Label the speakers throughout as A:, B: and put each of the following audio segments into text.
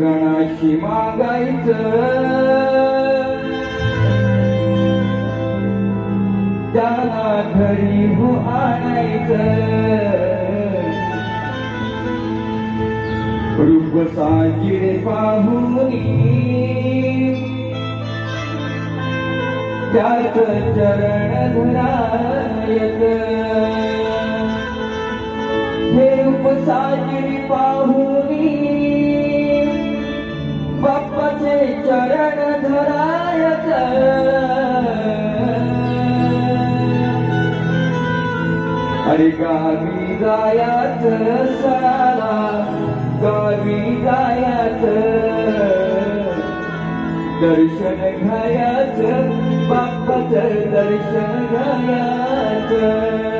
A: गणाशी मागायचं. त्याला घरी हो आणायचं. रूप साजिरे पाहुनी त्याच चरण धरायत हे रूप साजिरे पाहुनी बाप्पाचे चरण धराय अरे गावी जायाच साला गावी जायाच. दर्शन घ्यायाच बापचं दर्शन घ्यायाच.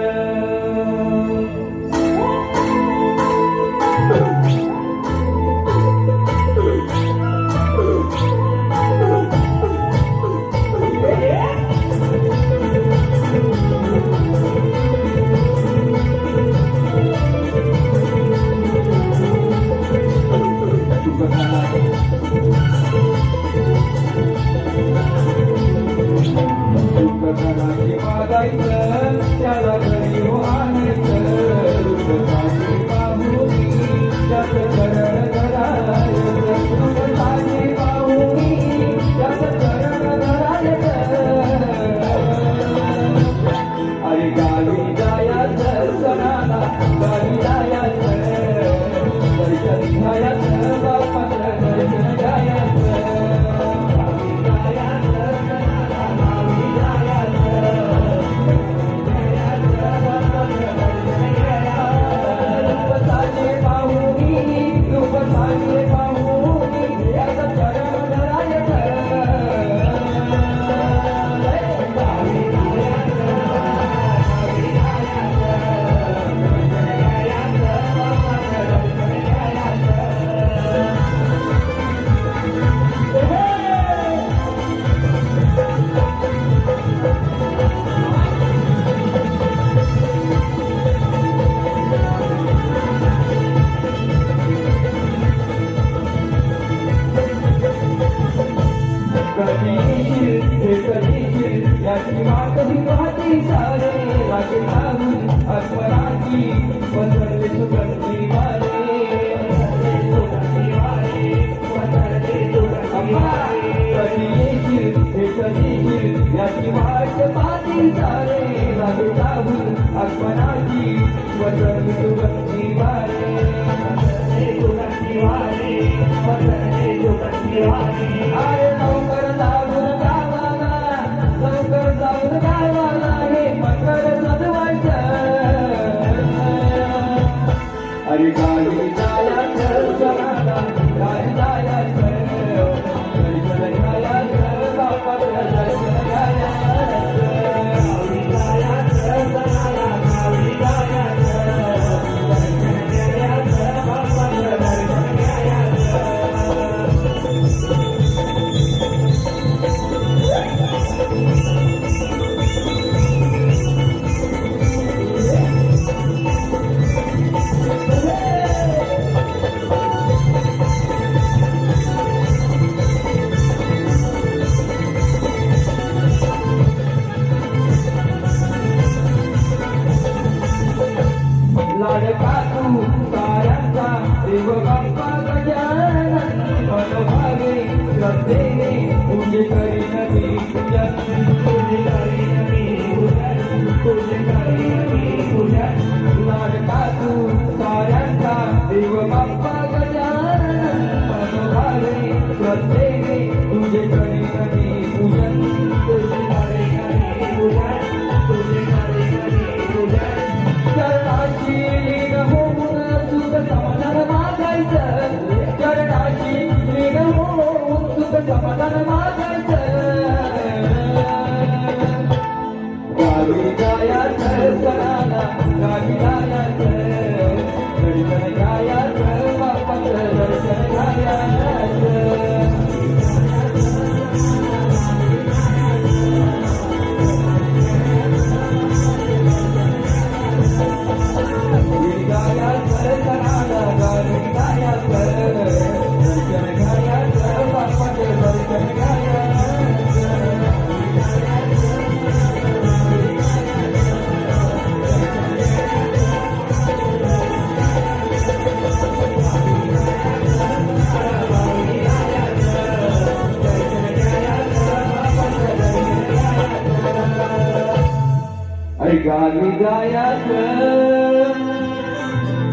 A: Galmi dayandım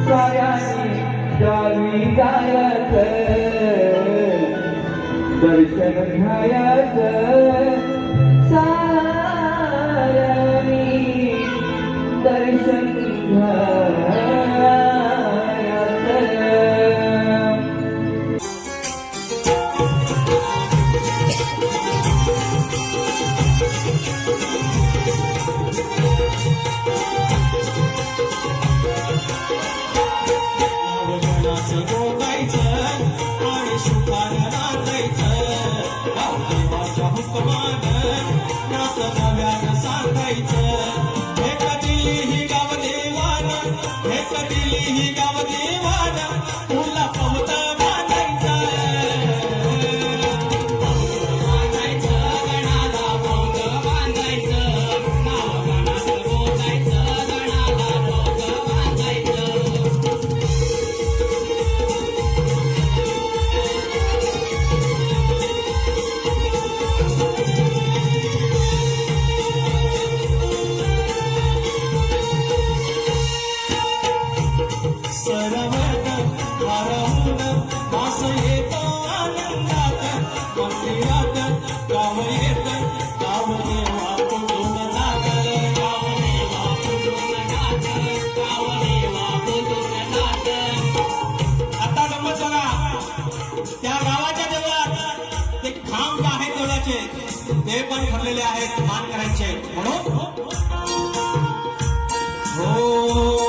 A: Sayani Galmi dayandım Dari senin hayatın Sayani Dari senin hayatın ते
B: पण ठरलेले आहेत मान करायचे म्हणून हो.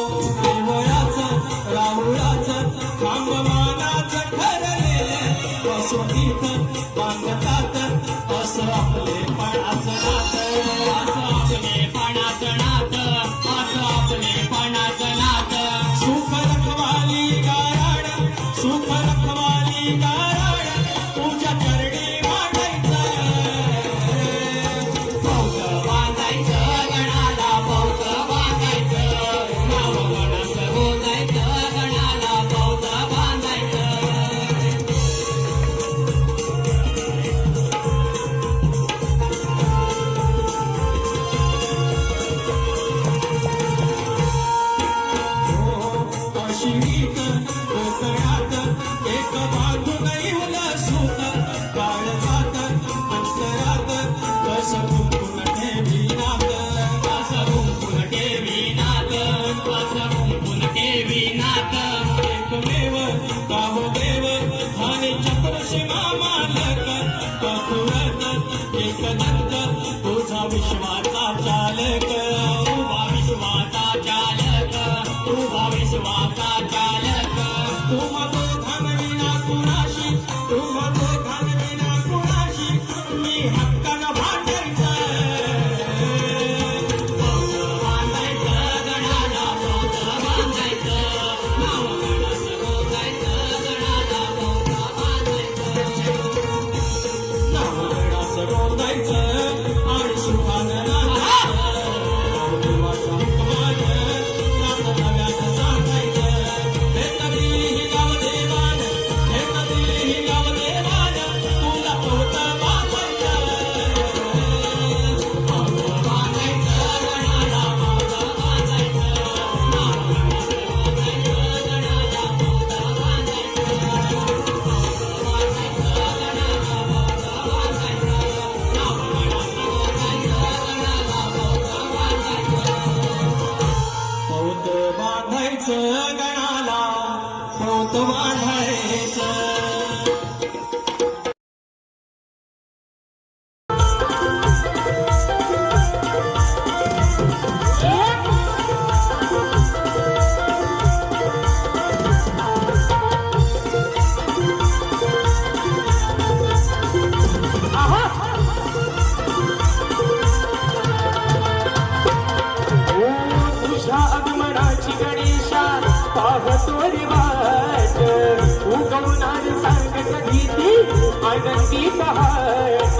B: नरसिंहा पोत बांधायचं गणाला पोत बांधायचं.
C: गीती अनशी सहास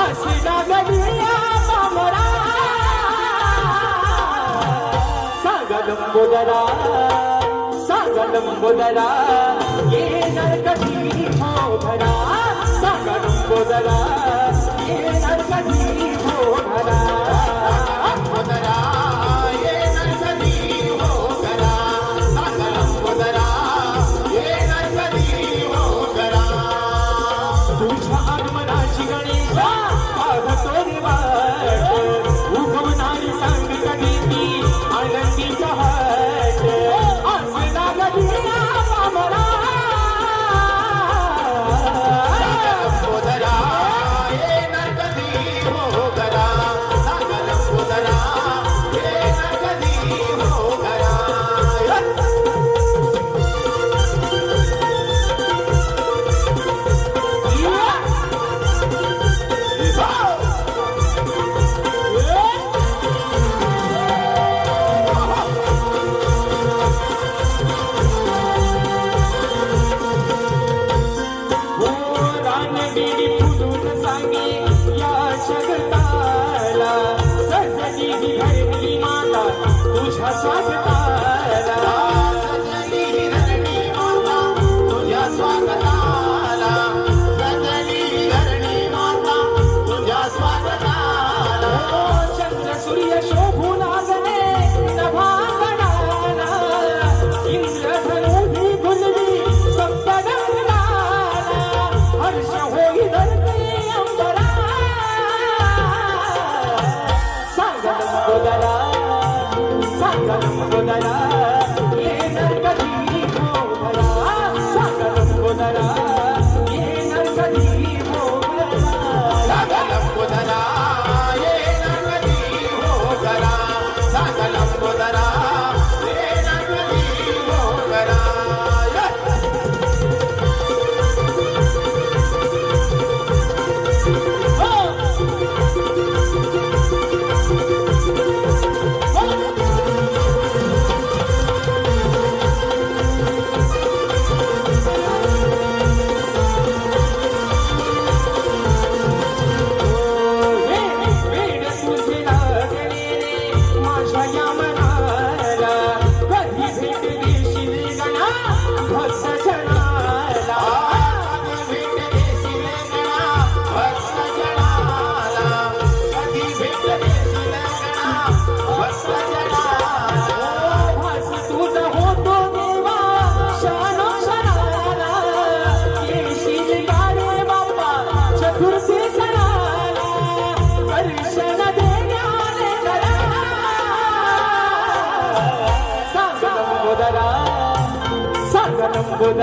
C: आशिला गलिया मामरा सांगा लंबोदरा सांगा लंबोदरा ये नरकती हो भरा सांगा लंबोदरा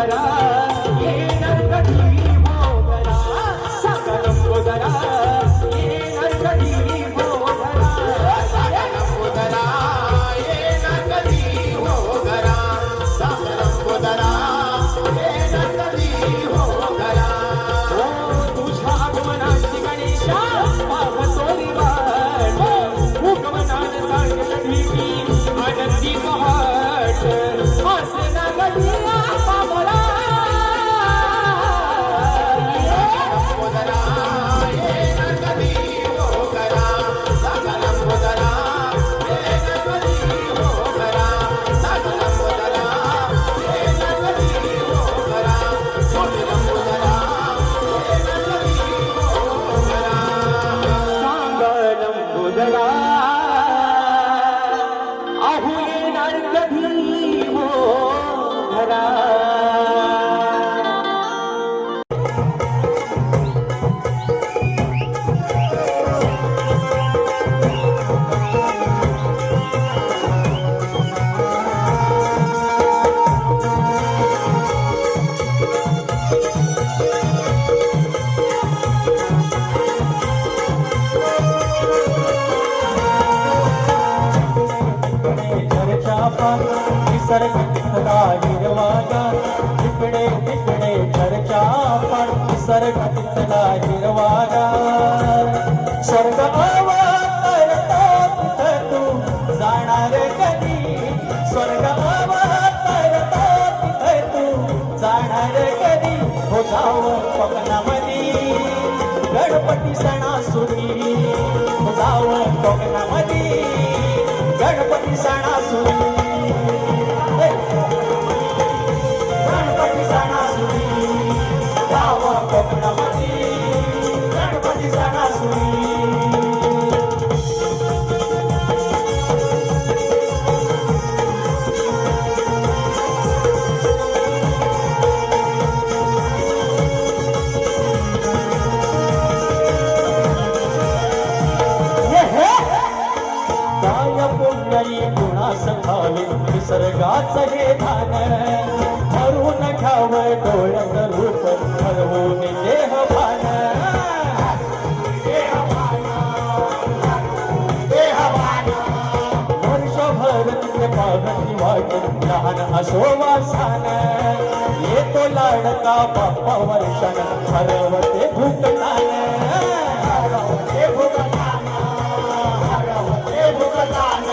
C: लंबोदरा घरा
B: हिरवागा तिकडे तिकडे चर्चा पण सर्ग तिथला हिरवागा स्वर्ग अवतरतो तिथं तू जाणार कधी? स्वर्ग अवतरतो तिथं तू जाणार कधी? हो जाव कोकणामध्ये. गणपती सणासुरी हो जाव कोकणामध्ये. गणपती सणासुरी वर्षभर तिथे वाट लहान असो वासान. येतो लाडका बाप्पा वर्षण हरवते भूकतान हरवते भूकतान हरवते भूकतान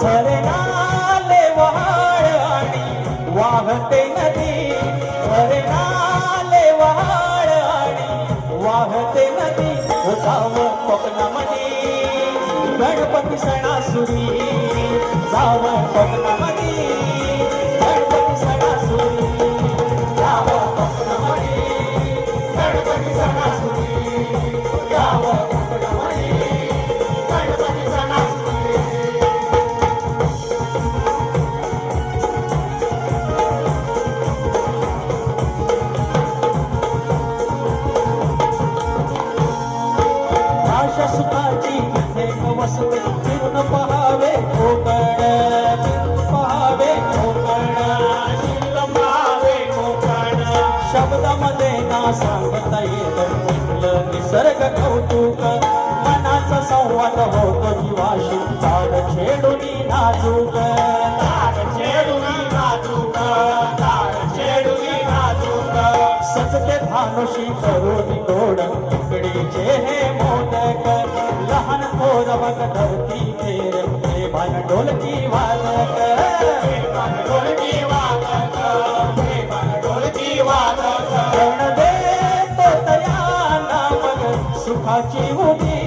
B: झरनाले वहाळ आणि वाहते नदी. झरनाले वहाळ आणि वाहते नदी. जाव कोकणामध्ये. गणपती सणासुरी जाव पद्मावती कौतुक मनाचा संवाद होतो जीवाशी ताड छेडुनी नाजूक. ताड छेडुनी नाजूक. ताड छेडुनी नाजूक. सजते भानुशी करून गोड. इकडीचे हे मोदक. लहान थोर धरती फेर हे भान ढोलकी वादक सुखाची उभी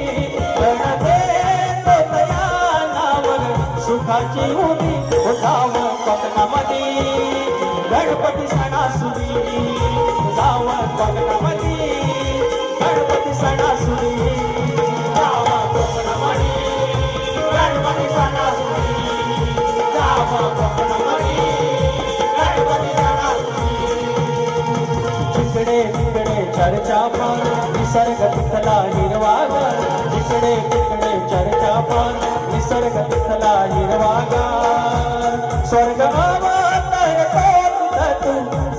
B: रण देतो सुखाची उभी उठाव कोकणामध्ये. गणपती सणासुरी जाव कोकणामध्ये. चर्चा पान निसर्ग तिथला हिरवागा जिकडे तिकडे चर्चा पान निसर्ग तिथला हिरवागा स्वर्ग बाबा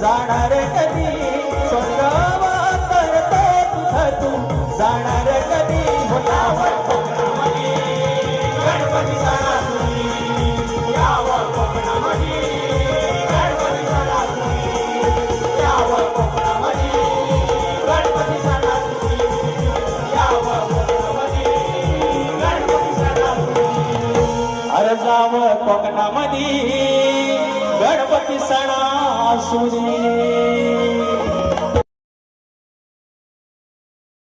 B: जाणार कधी? स्वर्ग तू जाणार कोकणामध्ये गणपती सणासुदी